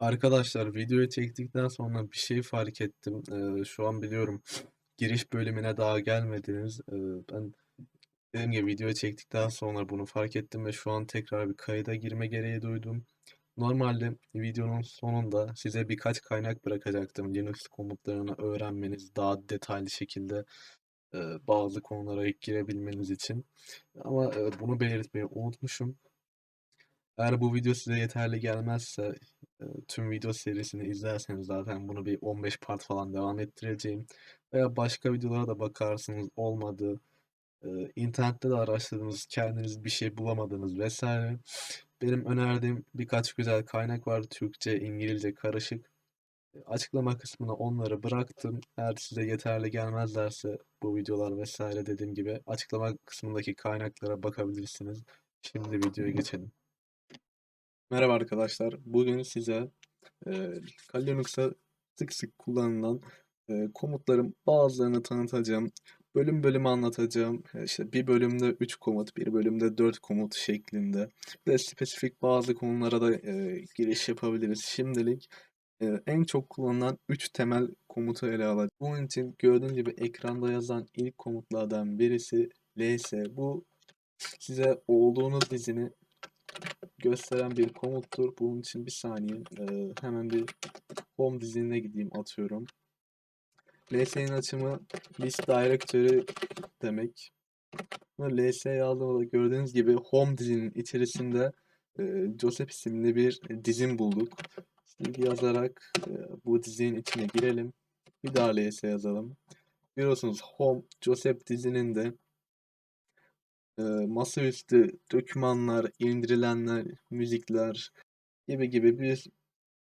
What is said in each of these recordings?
Arkadaşlar videoyu çektikten sonra bir şey fark ettim. Eee, şu an biliyorum giriş bölümüne daha gelmediniz. Eee, ben dediğim gibi videoyu çektikten sonra bunu fark ettim ve şu an tekrar bir kayıda girme gereği duydum. Normalde videonun sonunda size birkaç kaynak bırakacaktım. Linux komutlarını öğrenmeniz, daha detaylı şekilde bazı konulara girebilmeniz için. Ama bunu belirtmeyi unutmuşum. Eğer bu video size yeterli gelmezse e, tüm video serisini izlerseniz zaten bunu bir 15 part falan devam ettireceğim. Veya başka videolara da bakarsınız olmadı. e, internette de araştırdınız kendiniz bir şey bulamadınız vesaire. Benim önerdiğim birkaç güzel kaynak var. Türkçe, İngilizce karışık. E, Açıklama kısmına onları bıraktım. Eğer size yeterli gelmezlerse bu videolar vesaire dediğim gibi açıklama kısmındaki kaynaklara bakabilirsiniz. Şimdi videoya geçelim. Merhaba arkadaşlar. Bugün size e, Kali Linux'ta sık sık kullanılan e, komutların bazılarını tanıtacağım. Bölüm bölüm anlatacağım. E, İşte bir bölümde 3 komut, bir bölümde 4 komut şeklinde. Ve spesifik bazı konulara da e, giriş yapabiliriz. Şimdilik e, en çok kullanılan 3 temel komutu ele alacağım. Bunun için gördüğünüz gibi ekranda yazan ilk komutlardan birisi ls. Bu size olduğunuz dizini gösteren bir komuttur. Bunun için bir saniye e, hemen bir home diziline gideyim atıyorum. LS'nin açımı list directory demek. LS yazdığımda gördüğünüz gibi home dizinin içerisinde e, Joseph isimli bir dizin bulduk. Şimdi yazarak e, bu dizinin içine girelim. Bir daha LS yazalım. Görüyorsunuz home Joseph dizinin de masaüstü dokümanlar, indirilenler, müzikler gibi gibi bir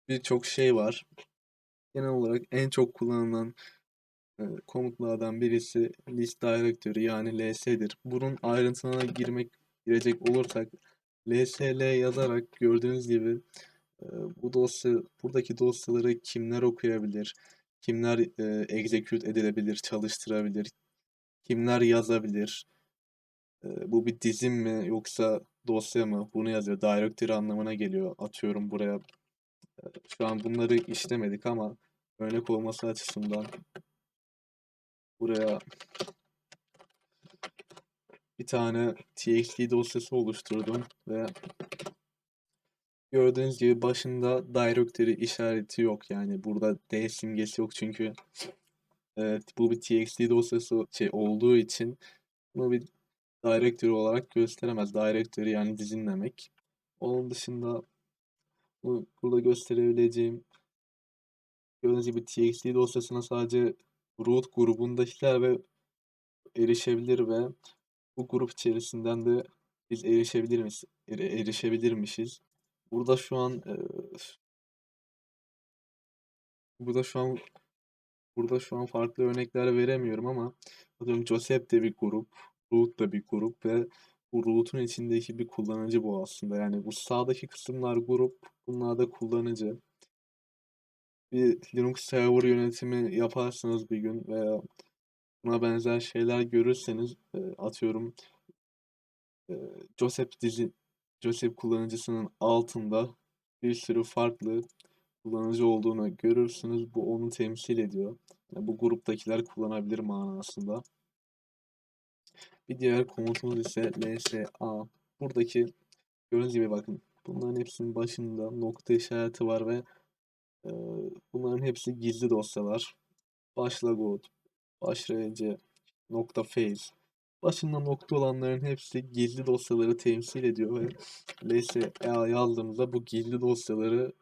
birçok şey var. Genel olarak en çok kullanılan e, komutlardan birisi list directory yani ls'dir. Bunun ayrıntılarına girmek girecek olursak lsl yazarak gördüğünüz gibi e, bu dosya buradaki dosyaları kimler okuyabilir, kimler e, execute edilebilir, çalıştırabilir, kimler yazabilir, bu bir dizim mi yoksa dosya mı? Bunu yazıyor. Directory anlamına geliyor. Atıyorum buraya. Şu an bunları işlemedik ama örnek olması açısından buraya bir tane txt dosyası oluşturdum ve gördüğünüz gibi başında directory işareti yok. Yani burada D simgesi yok çünkü evet, bu bir txt dosyası şey olduğu için bunu bir directory olarak gösteremez. Directory yani dizin demek. Onun dışında bu, burada gösterebileceğim gördüğünüz gibi txt dosyasına sadece root grubundakiler ve erişebilir ve bu grup içerisinden de biz erişebilir miyiz? erişebilirmişiz. Burada şu an e, burada şu an burada şu an farklı örnekler veremiyorum ama atıyorum Joseph de bir grup, root da bir grup ve bu root'un içindeki bir kullanıcı bu aslında. Yani bu sağdaki kısımlar grup, bunlar da kullanıcı. Bir Linux server yönetimi yaparsanız bir gün veya buna benzer şeyler görürseniz e, atıyorum e, Joseph dizi Joseph kullanıcısının altında bir sürü farklı kullanıcı olduğunu görürsünüz. Bu onu temsil ediyor. Yani bu gruptakiler kullanabilir manasında. Bir diğer komutumuz ise lsa. Buradaki gördüğünüz gibi bakın bunların hepsinin başında nokta işareti var ve e, bunların hepsi gizli dosyalar. Başlagod, başlayıcı, nokta phase. Başında nokta olanların hepsi gizli dosyaları temsil ediyor ve lsa yazdığımızda bu gizli dosyaları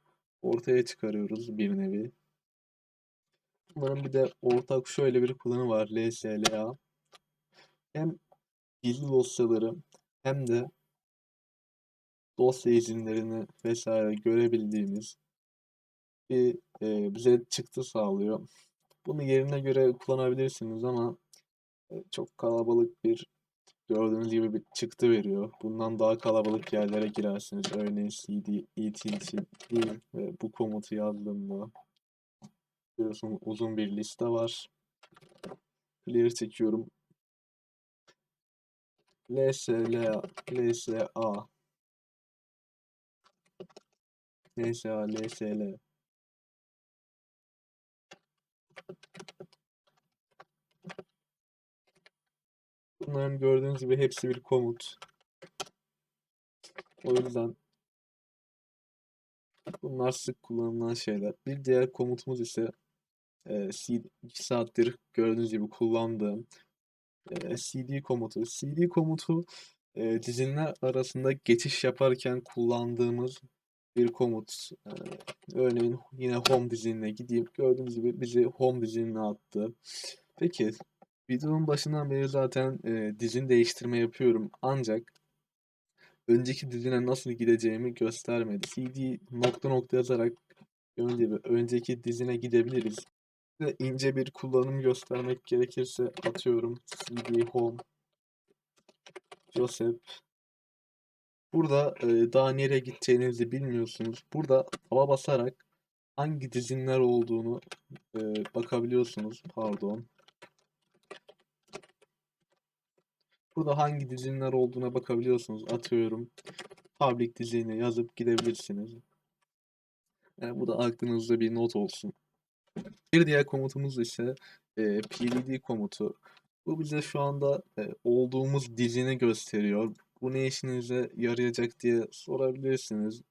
ortaya çıkarıyoruz bir nevi. Bunların bir de ortak şöyle bir kullanımı var lsla. Hem gizli dosyaları hem de dosya izinlerini vesaire görebildiğimiz bir e, bize çıktı sağlıyor. Bunu yerine göre kullanabilirsiniz ama e, çok kalabalık bir gördüğünüz gibi bir çıktı veriyor. Bundan daha kalabalık yerlere girersiniz. Örneğin cd, etc ve bu komutu yazdığımda görüyorsunuz uzun bir liste var. Clear çekiyorum. LSLA, LSA NSA, LSL. Bunların gördüğünüz gibi hepsi bir komut. O yüzden bunlar sık kullanılan şeyler. Bir diğer komutumuz ise e, CD, 2 saattir gördüğünüz gibi kullandığım e, CD komutu. CD komutu e, dizinler arasında geçiş yaparken kullandığımız bir komut. E, örneğin yine home dizinine gideyim. Gördüğünüz gibi bizi home dizinine attı. Peki videonun başından beri zaten e, dizin değiştirme yapıyorum. Ancak önceki dizine nasıl gideceğimi göstermedi. CD nokta nokta yazarak önce önceki dizine gidebiliriz. İnce bir kullanım göstermek gerekirse atıyorum CD Home Joseph Burada e, daha nereye gideceğinizi bilmiyorsunuz. Burada taba basarak hangi dizinler olduğunu e, bakabiliyorsunuz. Pardon. Burada hangi dizinler olduğuna bakabiliyorsunuz. Atıyorum. Public dizini yazıp gidebilirsiniz. Yani e, bu da aklınızda bir not olsun. Bir diğer komutumuz ise e, pvd komutu. Bu bize şu anda e, olduğumuz dizini gösteriyor. Bu ne işinize yarayacak diye sorabilirsiniz.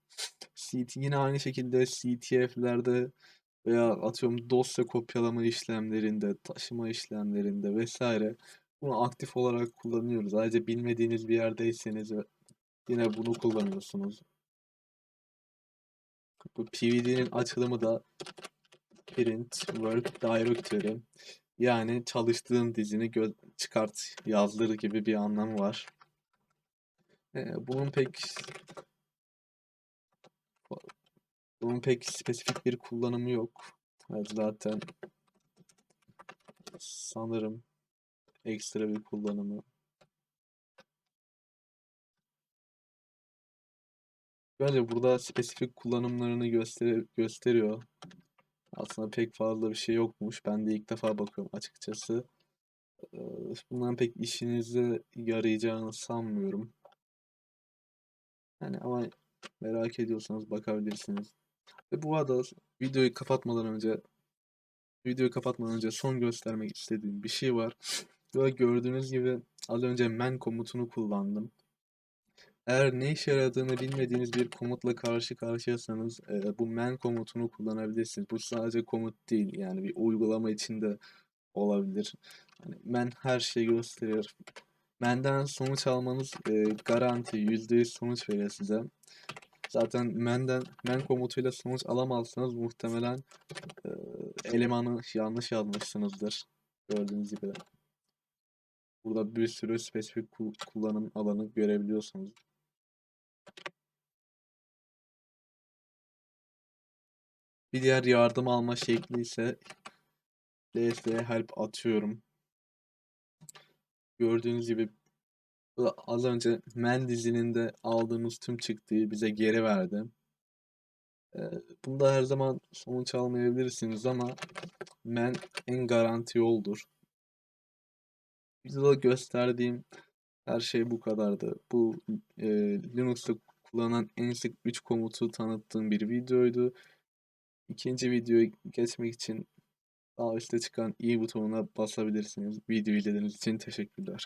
CT, yine aynı şekilde CTF'lerde veya atıyorum dosya kopyalama işlemlerinde, taşıma işlemlerinde vesaire bunu aktif olarak kullanıyoruz. Ayrıca bilmediğiniz bir yerdeyseniz yine bunu kullanıyorsunuz. Bu PVD'nin açılımı da Print Work Directory yani çalıştığın dizini çıkart yazdır gibi bir anlamı var. Ee, bunun pek bunun pek spesifik bir kullanımı yok. Evet, zaten sanırım ekstra bir kullanımı. Bence burada spesifik kullanımlarını göster gösteriyor. Aslında pek fazla bir şey yokmuş. Ben de ilk defa bakıyorum açıkçası. Bundan pek işinize yarayacağını sanmıyorum. Yani ama merak ediyorsanız bakabilirsiniz. Ve bu arada videoyu kapatmadan önce videoyu kapatmadan önce son göstermek istediğim bir şey var. Böyle gördüğünüz gibi az önce man komutunu kullandım. Eğer ne işe yaradığını bilmediğiniz bir komutla karşı karşıyasanız e, bu man komutunu kullanabilirsiniz. Bu sadece komut değil yani bir uygulama içinde olabilir. Hani man her şeyi gösterir. Man'den sonuç almanız e, garanti %100 sonuç veriyor size. Zaten man'den man komutuyla sonuç alamazsanız muhtemelen e, elemanı yanlış yazmışsınızdır. Gördüğünüz gibi. Burada bir sürü spesifik kullanım alanı görebiliyorsunuz. Bir diğer yardım alma şekli ise ls help atıyorum. Gördüğünüz gibi az önce men dizinin de aldığımız tüm çıktığı bize geri verdi. Bunda her zaman sonuç almayabilirsiniz ama men en garanti yoldur. Videoda gösterdiğim her şey bu kadardı. Bu e, Linux'ta kullanılan en sık 3 komutu tanıttığım bir videoydu. İkinci videoya geçmek için sağ üstte çıkan i butonuna basabilirsiniz. Video izlediğiniz için teşekkürler.